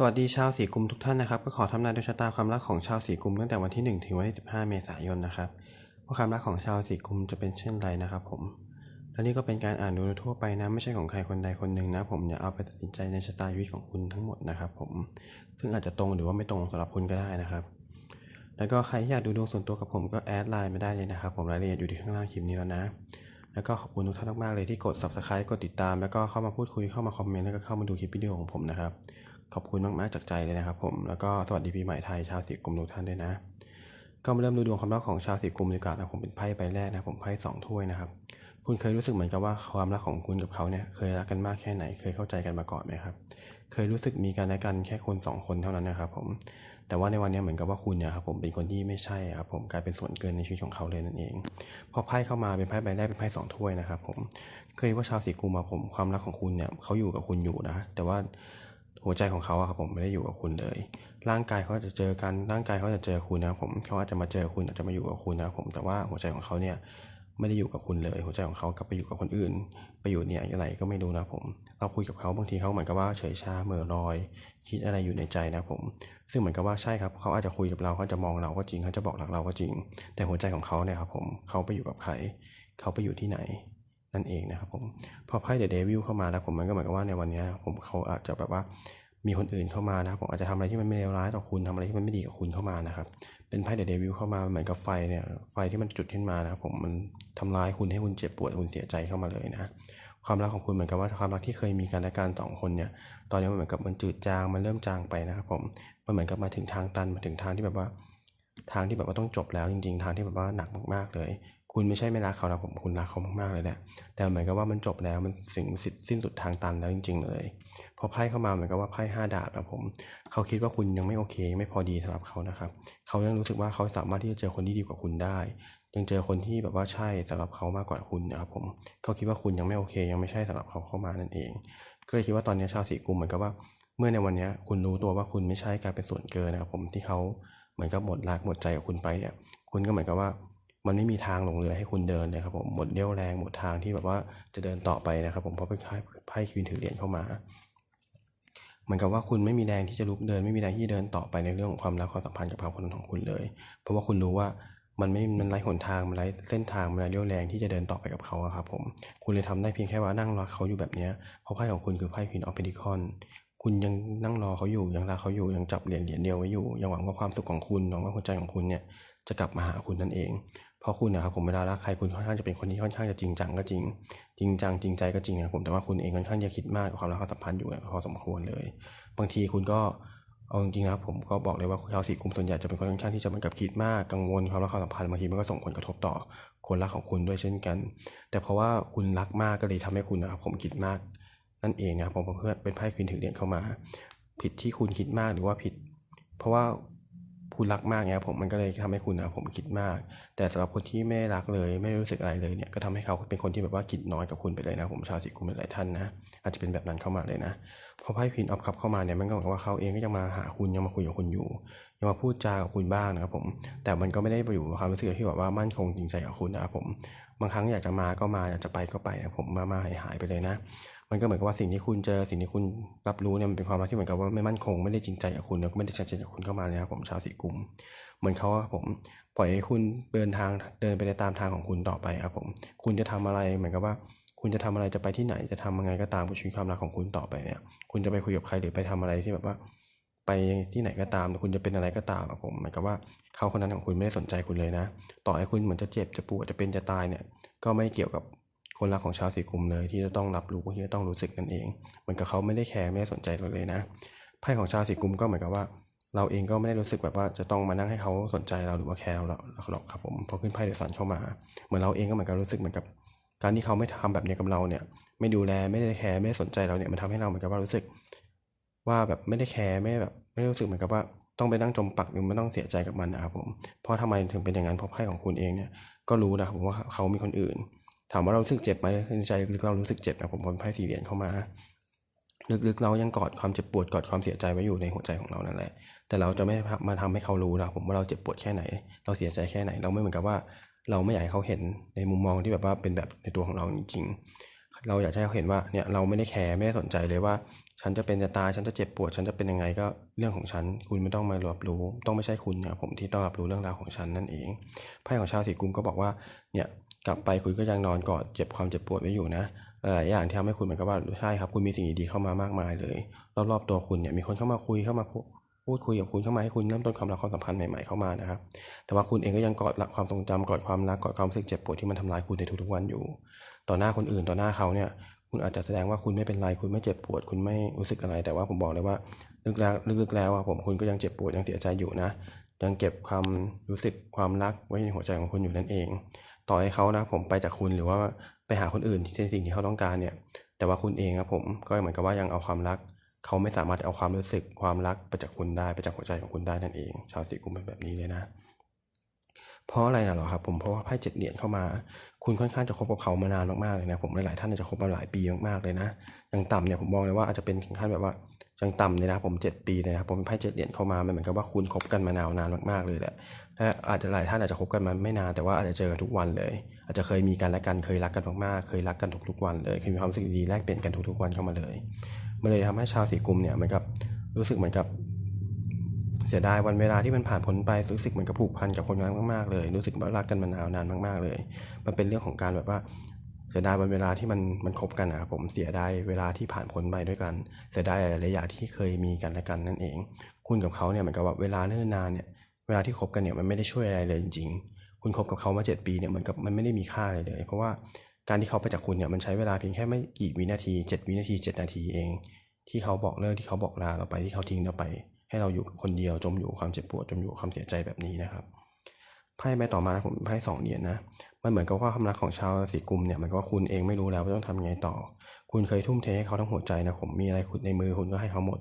สวัสดีชาวสีกุมทุกท่านนะครับ ก็ขอทำนายดวงชะตาความรักของชาวสีกุมตั้งแต่วันที่ 1 ถึงวันที่ 15 เมษายนนะครับว่าความรักของชาวสีกุมจะเป็นเช่นไรนะครับผม และนี่ก็เป็นการอ่านดูทั่วไปนะ ไม่ใช่ของใครคนใดคนหนึ่งนะ ผมอย่าเอาไปตัดสินใจในชะตาชีวิตของคุณทั้งหมดนะครับผม ซึ่งอาจจะตรงหรือว่าไม่ตรงสำหรับคุณก็ได้นะครับ แล้วก็ใครที่อยากดูดวงส่วนตัวกับผมก็แอดไลน์มาได้เลยนะครับ ผมรายละเอียดอยู่ที่ข้างล่างคลิปนี้แล้วนะ แล้วก็ขอบคุณทุกท่านมากๆเลยที่กด subscribe กดติดตาม แล้วก็เข้ามาพูดคุยเข้ามาคอมเมนต์แล้วก็เข้ามาดูคลิปวิดีโอของผมนะครับ ขอบคุณมาก ๆ จากใจเลยนะครับผม แล้วก็สวัสดีปีใหม่ไทยชาวสีกุมทุกท่านด้วยนะ ก็มาเริ่มดูดวงความรักของชาวสีกุมดีกว่านะผมเป็นไพ่ใบแรกนะผมไพ่สองถ้วยนะครับ คุณเคยรู้สึกเหมือนกับว่าความรักของคุณกับเขาเนี่ยเคยรักกันมากแค่ไหน เคยเข้าใจกันมาก่อนไหมครับ เคยรู้สึกมีกันและกันแค่คนสองคนเท่านั้นนะครับผม แต่ว่าในวันนี้เหมือนกับว่าคุณเนี่ยครับผมเป็นคนที่ไม่ใช่ครับผมกลายเป็นส่วนเกินในชีวิตของเขาเลยนั่นเอง พอไพ่เข้ามาเป็นไพ่ใบแรกเป็นไพ่สองถ้วยนะครับผม เคยว่าชาวสีกุมอะผมความรักของคุณเนี่ยเขาอยู่กับคุณอยู่นะ แต่ว่า หัวใจของเขาอะครับผมไม่ได้อยู่กับคุณเลย ร่างกายเขาจะเจอกันร่างกายเขาจะเจอคุณนะผมเขาอาจจะมาเจอคุณอาจจะมาอยู่กับคุณนะผมแต่ว่าหัวใจของเขาเนี่ยไม่ได้อยู่กับคุณเลย หัวใจของเขากลับไปอยู่กับคนอื่น ไปอยู่เนี่ยอะไรก็ไม่รู้นะผม เราคุยกับเขาบางทีเขาเหมือนกับว่าเฉยชาเหม่อลอย คิดอะไรอยู่ในใจนะผม ซึ่งเหมือนกับว่าใช่ครับเขาอาจจะคุยกับเราเขาจะมองเราก็จริงเขาจะบอกรักเราก็จริง แต่หัวใจของเขาเนี่ยครับผมเขาไปอยู่กับใครเขาไปอยู่ที่ไหน นั่นเองนะครับผมพอไพ่เดอะเดวิลเข้ามาแล้วผมมันก็เหมือนกับว่าในวันนี้ผมเขาอาจจะแบบว่ามีคนอื่นเข้ามานะครับผมอาจจะทำอะไรที่มันไม่เลวร้ายต่อคุณทำอะไรที่มันไม่ดีกับคุณเข้ามานะครับ เป็นไพ่เดอะเดวิลเข้ามาเหมือนกับไฟเนี่ยไฟที่มันจุดขึ้นมานะครับผมมันทำร้ายคุณให้คุณเจ็บปวดคุณเสียใจเข้ามาเลยนะความรักของคุณเหมือนกับว่าความรักที่เคยมีกันและกันสองคนเนี่ยตอนนี้มันเหมือนกับมันจืดจางมันเริ่มจางไปนะครับผมมันเหมือนกับมาถึงทางตันมาถึงทางที่แบบว่า ทางที่แบบว่าต้องจบแล้วจริง ๆ ทางที่แบบว่าหนักมากๆเลย คุณไม่ใช่ไม่รักเขานะผมคุณรักเขามากๆเลยแหละแต่เหมือนกับว่ามันจบแล้วมันถึงสิ้นสุดทางตันแล้วจริง ๆ เลยพอไพ่เข้ามาเหมือนกับว่าไพ่ห้าดาบนะผมเขาคิดว่าคุณยังไม่โอเค ไม่พอดีสำหรับเขานะครับเขายังรู้สึกว่าเขาสามารถที่จะเจอคนที่ดีกว่าคุณได้ ยังเจอคนที่แบบว่าใช่สำหรับเขามากกว่าคุณนะครับผมเขาคิดว่าคุณยังไม่โอเค ยังไม่ใช่สำหรับเขาเข้ามานั่นเอง ก็เลยคิดว่าตอนนี้ชาวสีกุมเหมือนกับว่า เมื่อในวันนี้คุณรู้ตัวว่าคุณไม่ใช่กลายเป็นส่วนเกินนะครับผมที่เขาเหมือนกับหมดรักหมดใจกับคุณไปเนี่ยคุณก็เหมือนกับว่า มันไม่มีทางหลงเหลือให้คุณเดินเลยครับผมหมดเรี่ยวแรงหมดทางที่แบบว่าจะเดินต่อไปนะครับ ผมเพราะเป็นไพ่ไพ่คืนถือเหรียญเข้ามาเหมือนกับว่าคุณไม่มีแรงที่จะลุกเดินไม่มีแรงที่เดินต่อไปในเรื่องของความรักความสัมพันธ์กับคนของคุณเลย เพราะว่าคุณรู้ว่ามันไม่มันไร้หนทางมันไร้เส้นทางมันไร้เรี่ยวแรงที่จะเดินต่อไปกับเขาครับผมคุณเลยทำได้เพียงแค่ว่านั่งรอเขาอยู่แบบนี้เพราะไพ่ของคุณคือไพ่ควีนออฟเพดิคอนคุณยังนั่งรอเขาอยู่ยังรักเขาอยู่ยังจับเหรียญเหรียญเดียวไว้อยู่ยังหวังว่าความสุขของคุณหวังว่าหัวใจของคุณเนี่ยจะกลับมาหาคุณนั่นเอง เพราะคุณนะครับผมเวลารักใครคุณค่อนข้างจะเป็นคนที่ค่อนข้างจะจริงจังก็จริง จริงจังจริงใจก็จริงนะครับผมแต่ว่าคุณเองค่อนข้างจะคิดมากความรักความสัมพันธ์อยู่พอสมควรเลย บางทีคุณก็เอาจริงๆนะครับผมก็บอกเลยว่าชาวสีกุมส่วนใหญ่จะเป็นคนค่อนข้างที่จะเหมือนกับคิดมากกังวลความรักความสัมพันธ์บางทีมันก็ส่งผลกระทบต่อคนรักของคุณด้วยเช่นกัน แต่เพราะว่าคุณรักมากก็เลยทำให้คุณนะครับผมคิดมากนั่นเองนะครับผมเพื่อเป็นไพ่คืนถือเหรียญเข้ามา ผิดที่คุณคิดมากหรือว่าผิด เพราะว่า คุณรักมากเนี่ยผมมันก็เลยทำให้คุณนะผมคิดมาก แต่สำหรับคนที่ไม่รักเลยไม่รู้สึกอะไรเลยเนี่ยก็ทำให้เขาเป็นคนที่แบบว่าคิดน้อยกับคุณไปเลยนะ ผมชาวสีกุมหลายท่านนะอาจจะเป็นแบบนั้นเข้ามาเลยนะพอไพ่ควีนออฟคัพเข้ามาเนี่ยมันก็เหมือนกับว่าเขาเองก็ยังมาหาคุณยังมาคุยกับคุณอยู่ยังมาพูดจากับคุณบ้างนะครับผม แต่มันก็ไม่ได้ไปอยู่ความรู้สึกที่แบบว่ามั่นคงจริงใจกับคุณนะครับผมบางครั้งอยากจะมาก็มาอยากจะไปก็ไปนะผมมามาหายหายไปเลยนะ มันก็เหมือนกับว่าสิ่งที่คุณเจอสิ่งที่คุณรับรู้เนี่ยมันเป็นความรักที่เหมือนกับว่าไม่มั่นคงไม่ได้จริงใจกับคุณแล้วก็ไม่ได้ชัดเจนกับคุณเข้ามาเลยครับผมชาวสีกลุ่มเหมือนเขาครับผมปล่อยให้คุณเดินทางเดินไปในตามทางของคุณต่อไปครับผมคุณจะทำอะไรเหมือนกับว่า คุณจะทำอะไรจะไปที่ไหนจะทำยังไงก็ตามกับชีวิตความรักของคุณต่อไปเนี่ย คุณจะไปคุยกับใครหรือไปทำอะไรที่แบบว่า ไปที่ไหนก็ตามคุณจะเป็นอะไรก็ตามครับผมหมายกับว่าเขาคนนั้นของคุณไม่ได้สนใจคุณเลยนะ ต่อให้คุณเหมือนจะเจ็บจะปวดจะเป็นจะตายเนี่ย ก็ไม่เกี่ยวกับ คนรักของชาวสีกุมเลยที่จะต้องรับรู้ที่จะต้องรู้สึกนั่นเองเหมือนกับเขาไม่ได้แคร์ไม่ได้สนใจเราเลยนะไพ่ของชาวสีกุมก็เหมือนกับว่า เราเองก็ไม่ได้รู้สึกแบบว่าจะต้องมานั่งให้เขาสนใจเราหรือว่าแคร์เราหรอกครับผมพอขึ้นไพ่เดซันเข้ามา เหมือนเราเองก็เหมือนกับรู้สึกเหมือนกับ การที่เขาไม่ทำแบบนี้กับเราเนี่ย ไม่ดูแลไม่ได้แคร์ไม่ได้สนใจเราเนี่ยมันทำให้เราเหมือนกับว่ารู้สึก ว่าแบบไม่ได้แคร์ไม่แบบไม่รู้สึกเหมือนกับว่าต้องไปนั่งจมปักหรือไม่ต้องเสียใจกับมันนะครับผม เพราะทำไมถึงเป็นอย่างนั้นเพราะไพ่ของคุณเองเนี่ยก็รู้นะครับผมว่าเขามีคนอื่น ถามว่าเรารู้สึกเจ็บไหมในใจลึกเรารู้สึกเจ็บนะผมพอไพ่สี่เหรียญเข้ามาลึกๆเรายังกอดความเจ็บปวดกอดความเสียใจไว้อยู่ในหัวใจของเรานั่นแหละ แต่เราจะไม่มาทำให้เขารู้นะผมว่าเราเจ็บปวดแค่ไหน เราเสียใจแค่ไหน เราไม่เหมือนกับว่า เราไม่อยากให้เขาเห็นในมุมมองที่แบบว่าเป็นแบบในตัวของเราจริงๆเราอยากให้เขาเห็นว่าเนี่ยเราไม่ได้แคร์ไม่ได้สนใจเลยว่า ฉันจะเป็นจะตายฉันจะเจ็บปวด ฉันจะเป็นยังไงก็เรื่องของฉัน คุณไม่ต้องมารับรู้ ต้องไม่ใช่คุณนี่ยผมที่ต้องรับรู้เรื่องราวของฉันนั่นเองไพ่ของชาวสีกุมก็บอกว่าเนี่ย กลับไปคุณก็ยังนอนกอดเจ็บความเจ็บปวดไว้อยู่นะหลายอย่างที่ทำให้คุณเหมือนกับว่าใช่ครับคุณมีสิ่งดีๆเข้ามามากมายเลย รอบๆตัวคุณเนี่ยมีคนเข้ามาคุยเข้ามาพูดคุยกับคุณเข้ามาให้คุณเริ่มต้นความรักความสัมพันธ์ใหม่ๆเข้ามานะครับแต่ว่าคุณเองก็ยังกอดรักความทรงจำกอดความรักกอดความรู้สึกเจ็บปวดที่มันทำร้ายคุณในทุกๆวันอยู่ ต่อหน้าคนอื่นต่อหน้าเขาเนี่ยคุณอาจจะแสดงว่าคุณไม่เป็นไรคุณไม่เจ็บปวด คุณไม่รู้สึกอะไร แต่ว่าผมบอกเลยว่าลึกแล้วลึกๆแล้วอะผมคุณก็ยังเจ็บปวดยังเสียใจอยู่นะยังเก็บความรู้สึกความรักไว้ในหัวใจของคุณอยู่นั่นเอง ต่อให้เขานะผมไปจากคุณหรือว่าไปหาคนอื่นที่เป็นสิ่งที่เขาต้องการเนี่ย แต่ว่าคุณเองครับผมก็เหมือนกับว่ายังเอาความรัก เขาไม่สามารถเอาความรู้สึกความรักไปจากคุณได้ไปจากหัวใจของคุณได้นั่นเอง ชาวสีกุมเป็นแบบนี้เลยนะเพราะอะไรนะหรอครับผมเพราะว่าไพ่เจ็ดเหรียญเข้ามา คุณค่อนข้างจะคบกับเขามานานมากๆเลยนะผมหลายๆท่านจะคบมาหลายปีมากๆเลยนะอย่างต่ำเนี่ยผมมองเลยว่าอาจจะเป็นถึงขั้นแบบว่า ย่างต่ำเลยนะผมเจ็ดปีเลยนะผมเป็นไพ่เจ็ดเหรียญเข้ามามันเหมือนกับว่าคุณคบกันมานานนานมากๆเลยแหละและอาจจะหลายท่านอาจจะคบกันมาไม่นานแต่ว่าอาจจะเจอกันทุกวันเลย อาจจะเคยมีกันและกันเคยรักกันมากๆเคยรักกันทุกๆวันเลยเคยมีความรู้สึกดีแลกเปลี่ยนกันทุกๆวันเข้ามาเลยมันเลยทำให้ชาวสีกุมเนี่ยเหมือนกับรู้สึกเหมือนกับเสียดายวันเวลาที่มันผ่านพ้นไปรู้สึกเหมือนกับผูกพันกับคนนั้นมากๆเลย รู้สึกว่ารักกันมานานนานมากๆเลย มันเป็นเรื่องของการแบบว่า เสียดายวันเวลาที่มันมันคบกันนะครับผมเสียดายเวลาที่ผ่านพ้นไปด้วยกัน เสียดายหลายๆอย่างที่เคยมีกันและกันนั่นเอง คุณกับเขาเนี่ยเหมือนกับว่าเวลาเนิ่นนานเนี่ยเวลาที่คบกันเนี่ยมันไม่ได้ช่วยอะไรเลยจริงๆคุณคบกับเขามาเจ็ดปีเนี่ยเหมือนกับมันไม่ได้มีค่าอะไรเลย เพราะว่าการที่เขาไปจากคุณเนี่ยมันใช้เวลาเพียงแค่ไม่กี่วินาทีเจ็ดวินาทีเจ็ดนาทีเอง ที่เขาบอกเลิกที่เขาบอกลาเราไปที่เขาทิ้งเราไป ให้เราอยู่คนเดียวจมอยู่ความเจ็บปวดจมอยู่ความเสียใจแบบนี้นะครับ ไพ่ใบต่อมาผมไพ่สองเหรียญนะ มันเหมือนกับว่าความรักของชาวราศีกุมเนี่ยมันก็ว่าคุณเองไม่รู้แล้วว่าต้องทำยังไงต่อ คุณเคยทุ่มเทให้เขาทั้งหัวใจนะผมมีอะไรคุณในมือคุณก็ให้เขาหมด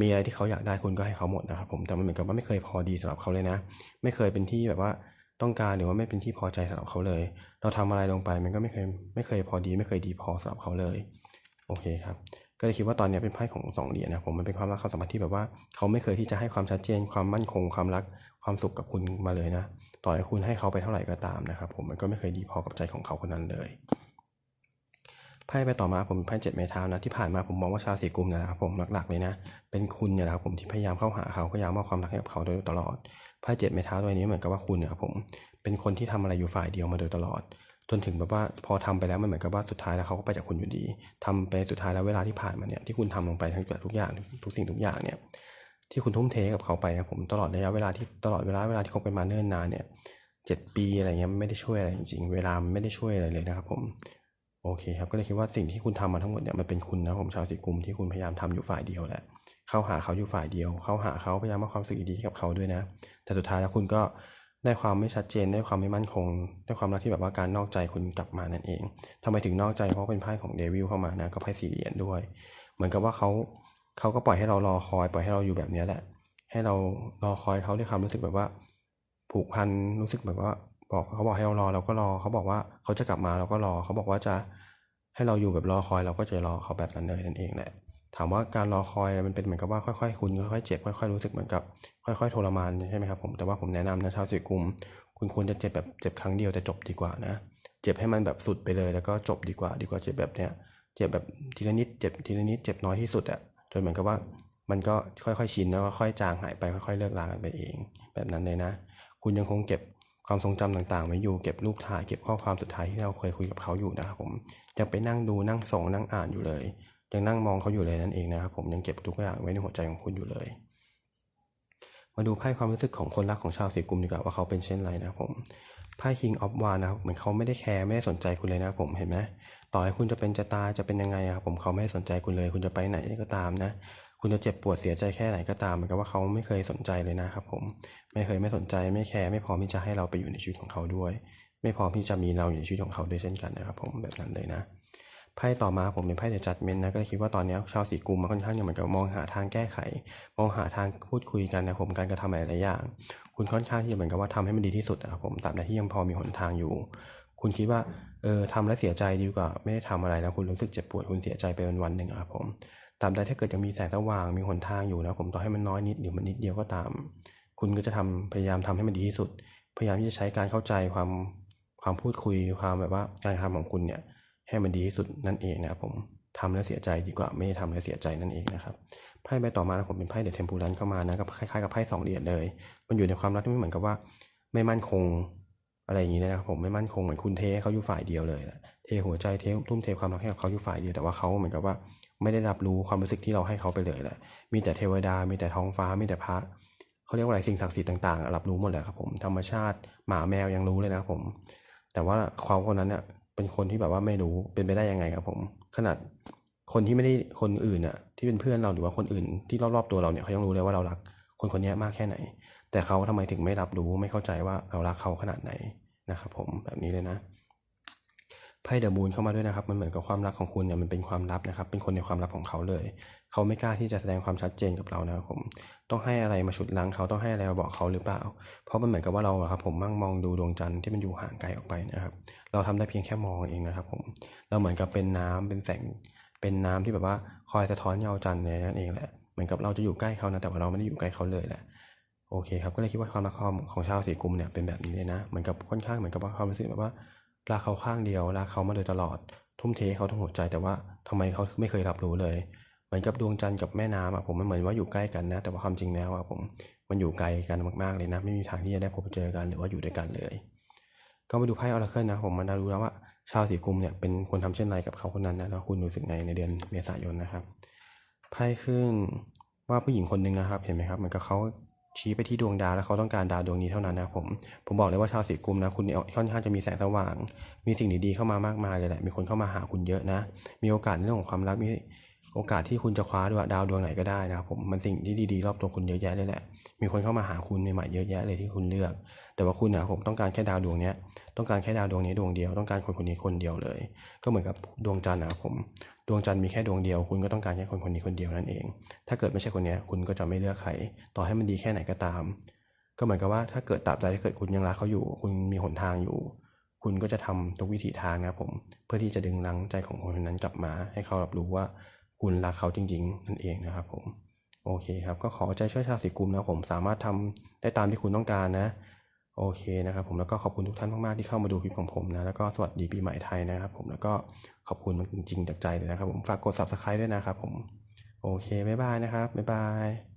มีอะไรที่เขาอยากได้คุณก็ให้เขาหมดนะครับผมแต่มันเหมือนกับว่าไม่เคยพอดีสำหรับเขาเลยนะ ไม่เคยเป็นที่แบบว่าต้องการหรือว่าไม่เป็นที่พอใจสำหรับเขาเลย เราทำอะไรลงไปมันก็ไม่เคยไม่เคยพอดี ไม่เคยดีพอสำหรับเขาเลย โอเคครับก็เลยคิดว่าตอนนี้เป็นไพ่ของสองเหรียญนะผมมันเป็นความรักความสัมพันธ์ที่แบบว่าเขาไม่เคยที่จะให้ความชัดเจนความมั่นคงความรัก ความสุขกับคุณมาเลยนะ ต่อให้คุณให้เขาไปเท่าไหร่ก็ตามนะครับ ผมมันก็ไม่เคยดีพอกับใจของเขาคนนั้นเลยไพ่ไปต่อมาผมไพ่เจ็ดไม้เท้านะที่ผ่านมาผมมองว่าชาวสีกุมนะครับผมหลักๆเลยนะ เป็นคุณเนี่ยแหละครับผมที่พยายามเข้าหาเขาพยายามมอบความรักให้กับเขาโดยตลอดไพ่เจ็ดไม้เท้าตัวนี้เหมือนกับว่าคุณเนี่ยครับผมเป็นคนที่ทำอะไรอยู่ฝ่ายเดียวมาโดยตลอด จนถึงแบบว่าพอทำไปแล้วมันเหมือนกับว่าสุดท้ายแล้วเขาก็ไปจากคุณอยู่ดีทำไปสุดท้ายแล้วเวลาที่ผ่านมาเนี่ยที่คุณทำลงไปทั้งทุกอย่างทุกสิ่งทุกอย่างเนี่ย ที่คุณทุ่มเทกับเขาไปนะผมตลอดระยะเวลาที่ตลอดเวลาเวลาที่คบกันมาเนิ่นนานเนี่ยเจ็ดปีอะไรเงี้ยไม่ได้ช่วยอะไรจริงๆเวลาไม่ได้ช่วยอะไรเลยนะครับผมโอเคครับก็เลยคิดว่าสิ่งที่คุณทำมาทั้งหมดเนี่ยมันเป็นคุณนะผมชาวสีกุมที่คุณพยายามทำอยู่ฝ่ายเดียวแหละเข้าหาเขาอยู่ฝ่ายเดียว เข้าหาเขาพยายามมอบความสุขดีๆกับเขาด้วยนะ แต่สุดท้ายแล้วคุณก็ได้ความไม่ชัดเจนได้ความไม่มั่นคงได้ความรักที่แบบว่าการนอกใจคุณกลับมานั่นเองทำไมถึงนอกใจเพราะเป็นไพ่ของเดวิลเข้ามานะก็ไพ่สี่เหรียญด้วย เหมือนกับว่าเขา เขาก็ปล่อยให้เรารอคอย ปล่อยให้เราอยู่แบบนี้แหละ ให้เรารอคอยเขาด้วยความรู้สึกแบบว่า ผูกพันรู้สึกแบบว่า บอกเขาบอกให้เรารอเราก็รอ เขาบอกว่าเขาจะกลับมาเราก็รอ เขาบอกว่าจะให้เราอยู่แบบรอคอย เราก็จะรอเขาแบบนั้นเลยนั่นเองแหละถามว่าการรอคอยมันเป็นเหมือนกับว่าค่อยๆคุณค่อยๆเจ็บค่อยๆรู้สึกเหมือนกับ ค่อยๆทรมานใช่ไหมครับผมแต่ว่าผมแนะนำนะชาวสีกุม คุณควรจะเจ็บแบบเจ็บครั้งเดียวแต่จบดีกว่านะเจ็บให้มันแบบสุดไปเลยแล้วก็จบดีกว่า ดีกว่าเจ็บแบบเนี้ยเจ็บแบบทีละนิดเจ็บทีละนิดเจ็บน้อยที่สุดอะ นเหมือนกับว่ามันก็ค่อยๆชินแล้วก็ค่อยจางหายไปค่อยๆเลิกลากันไปเอง แบบนั้นเลยนะ คุณยังคงเก็บความทรงจำต่างๆไว้อยู่เก็บรูปถ่ายเก็บข้อความสุดท้ายที่เราเคยคุยกับเขาอยู่นะครับผมยังไปนั่งดูนั่งส่งนั่งอ่านอยู่เลย ยังนั่งมองเขาอยู่เลยนั่นเองนะครับผมยังเก็บทุกอย่างไว้ในหัวใจของคุณอยู่เลย มาดูไพ่ความรู้สึกของคนรักของชาวสีกุมดีกว่าว่าเขาเป็นเช่นไรนะครับผมไพ่ King of Wands นะครับเหมือนเขาไม่ได้แคร์ไม่ได้สนใจคุณเลยนะครับผมเห็นไหม ต่อให้คุณจะเป็นจะตายจะเป็นยังไงครับผมเขาไม่สนใจคุณเลย คุณจะไปไหนก็ตามนะ คุณจะเจ็บปวดเสียใจแค่ไหนก็ตามเหมือนกับว่าเขาไม่เคยสนใจเลยนะครับ ผมไม่เคยไม่สนใจไม่แคร์ไม่พร้อมที่จะให้เราไปอยู่ในชีวิตของเขาด้วย ไม่พร้อมที่จะมีเราอยู่ในชีวิตของเขาด้วยเช่นกันนะครับ ผมแบบนั้นเลยนะไพ่ต่อมาผมเป็นไพ่เดจัดเมนนะก็คิดว่าตอนนี้ชาวสีกุมมาค่อนข้างเหมือนกับมองหาทางแก้ไข มองหาทางพูดคุยกันนะผมการกระทำหลายๆอย่าง คุณค่อนข้างที่จะเหมือนกับว่าทำให้มันดีที่สุดนะครับผมตราบใดที่ยังพอมีหนทางอยู่ คุณคิดว่าเออทำแล้วเสียใจดีกว่า ไม่ได้ทำอะไรแล้วคุณรู้สึกเจ็บปวดคุณเสียใจไปวันวันหนึ่งครับผมตราบใดถ้าเกิดยังมีแสงสว่างมีหนทางอยู่นะผมต่อให้มันน้อยนิดหรือมันนิดเดียวก็ตาม คุณก็จะทำพยายามทำให้มันดีที่สุด พยายามที่จะใช้การเข้าใจความความพูดคุยความแบบว่าการกระทำของคุณเนี่ยให้มันดีที่สุดนั่นเองนะครับผมทำแล้วเสียใจดีกว่าไม่ทำแล้วเสียใจนั่นเองนะครับไพ่ใบต่อมานะผมเป็นไพ่เดอะเทมพูรันเข้ามานะก็คล้ายๆกับไพ่สองเหรียญเลย มันอยู่ในความรักที่ไม่เหมือนกับว่า ไม่มั่นคง อะไรอย่างนี้นะครับผมไม่มั่นคงเหมือนคุณเทเขาอยู่ฝ่ายเดียวเลยแหละเทหัวใจเททุ่มเทความรักให้กับเขาอยู่ฝ่ายเดียวแต่ว่าเขาเหมือนกับว่าไม่ได้รับรู้ความรู้สึกที่เราให้เขาไปเลยแหละมีแต่เทวดา มีแต่ท้องฟ้า มีแต่พระเขาเรียกว่าอะไรสิ่งศักดิ์สิทธิ์ต่างๆรับรู้หมดเลยครับผมธรรมชาติหมาแมวยังรู้เลยนะครับผม แต่ว่าเขาคนนั้นเนี่ยเป็นคนที่แบบว่าไม่รู้เป็นไปได้ยังไงครับผม ขนาดคนที่ไม่ได้คนอื่นน่ะที่เป็นเพื่อนเราหรือว่าคนอื่นที่รอบๆตัวเราเนี่ยเขายังรู้เลยว่าเรารัก คนคนนี้มากแค่ไหน แต่เขาทำไมถึงไม่รับรู้ไม่เข้าใจว่าเรารักเขาขนาดไหนนะครับผมแบบนี้เลยนะไพ่เดอะมูนเข้ามาด้วยนะครับ มันเหมือนกับความรักของคุณเนี่ยมันเป็นความลับนะครับ เป็นคนในความลับของเขาเลย เขาไม่กล้าที่จะแสดงความชัดเจนกับเรานะครับผม ต้องให้อะไรมาฉุดลังเขาต้องให้อะไรมาบอกเขาหรือเปล่า เพราะมันเหมือนกับว่าเราครับผมมั่งมองดูดวงจันทร์ที่มันอยู่ห่างไกลออกไปนะครับ เราทำได้เพียงแค่มองเองนะครับผม เราเหมือนกับเป็นน้ำเป็นแสง เป็นน้ำที่แบบว่าคอยสะท้อนเงาจันทร์เนี่ยนั่นเองแหละ เหมือนกับเราจะอยู่ใกล้เขานะแต่ว่าเราไม่ได้อยู่ใกล้เขาเลยแหละ โอเคครับก็เลยคิดว่าความรักของของชาวสีกุมเนี่ยเป็นแบบนี้เลยนะเหมือนกับค่อนข้างเหมือนกับว่าความรู้สึกแบบว่ารักเขาข้างเดียวรักเขามาโดยตลอด ทุ่มเทเขาทั้งหัวใจแต่ว่าทำไมเขาไม่เคยรับรู้เลยเหมือนกับดวงจันทร์กับแม่น้ำอะผมมันเหมือนว่าอยู่ใกล้กันนะ แต่ว่าความจริงแล้วอะผมมันอยู่ไกลกันมากๆเลยนะ ไม่มีทางที่จะได้พบเจอกันหรือว่าอยู่ด้วยกันเลย ก็มาดูไพ่ออราเคิลนะผมมันรู้แล้วว่าชาวสีกุมเนี่ยเป็นคนทำเช่นไรกับเขาคนนั้นนะแล้วคุณรู้สึกไงในเดือนเมษายนนะครับไพ่ขึ้นว่าผู้หญิงคนหนึ่งนะครับ เห็นไหมครับเหมือนกับเขา ชี้ไปที่ดวงดาวแล้วเขาต้องการดาวดวงนี้เท่านั้นนะผม ผมบอกเลยว่าชาวสีกุมนะคุณเนี่ยค่อนข้างจะมีแสงสว่าง มีสิ่งดีๆเข้ามามากมายเลยแหละ มีคนเข้ามาหาคุณเยอะนะ มีโอกาสในเรื่องของความรัก มีโอกาสที่คุณจะคว้าด้วงดาวดวงไหนก็ได้นะครับผม มันสิ่งที่ดีๆรอบตัวคุณเยอะแยะเลยแหละ มีคนเข้ามาหาคุณใหม่ๆเยอะแยะเลยที่คุณเลือก แต่ว่าคุณนะผมต้องการแค่ดาวดวงนี้ต้องการแค่ดาวดวงนี้ดวงเดียว ต้องการคนคนนี้คนเดียวเลย ก็เหมือนกับดวงจันทร์นะครับผม ดวงจันทร์มีแค่ดวงเดียว คุณก็ต้องการแค่คนคนนี้คนเดียวนั่นเอง ถ้าเกิดไม่ใช่คนนี้คุณก็จะไม่เลือกใคร ต่อให้มันดีแค่ไหนก็ตาม ก็เหมือนกับว่าถ้าเกิดตราบใดที่เกิดคุณยังรักเขาอยู่ คุณมีหนทางอยู่ คุณก็จะทำทุกวิถีทางนะครับผม เพื่อที่จะดึงรั้งใจของคนคนนั้นกลับมา ให้เขารับรู้ว่าคุณรักเขาจริง ๆ นั่นเองนะครับผม โอเคครับ ก็ขอใจช่วยชาวสีกุมนะผม สามารถทำได้ตามที่คุณต้องการนะ โอเคนะครับผมแล้วก็ขอบคุณทุกท่านมากๆที่เข้ามาดูคลิปของผมนะแล้วก็สวัสดีปีใหม่ไทยนะครับผมแล้วก็ขอบคุณมันจริงๆจากใจเลยนะครับผมฝากกด subscribe ด้วยนะครับผมโอเคบ๊ายบายนะครับบ๊ายบาย